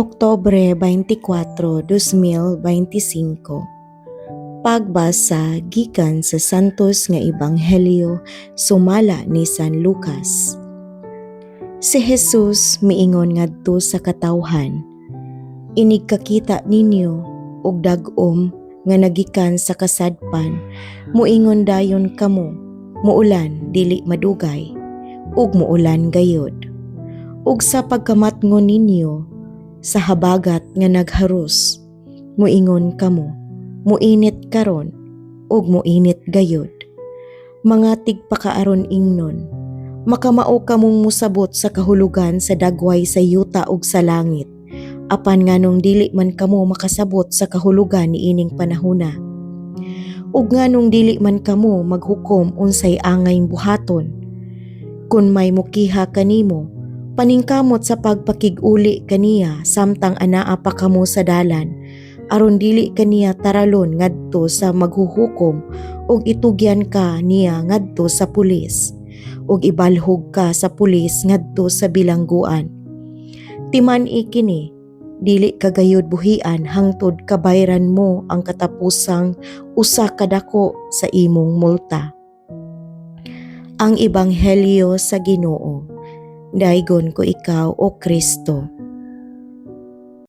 Oktobre 24, 2025 Pagbasa gikan sa Santos nga Ebanghelyo sumala ni San Lucas. Si Jesus miingon ngadto sa katawhan, Inig kakita ninyo og dagom nga nagikan sa kasadpan, muingon dayon kamo, muulan dili madugay, ug muulan gayod. Ug sa pagkamatngon ninyo sa habagat nga nagharus, muingon kamo, muinit karon, ug muinit gayod. Mga tigpakaaron ingnon, makamao kamong musabot sa kahulugan sa dagway sa yuta ug sa langit, apan nganong dili man kamo makasabot sa kahulugan niining panahona. Ug nganong dili man kamo maghukom unsay angay buhaton. Kun may mukiha kanimo, paningkamot sa pagpakiguli kaniya samtang anaa pa kamo sa dalan. Aron dili kaniya taralon ngadto sa maghuhukom ug itugyan ka niya ngadto sa pulis. Ug ibalhog ka sa pulis ngadto sa bilangguan. Timan ikini dili kagayod buhian hangtod kabayran mo ang katapusang usa kadako sa imong multa. Ang ebanghelyo sa Ginoo daygon ko ikaw o Kristo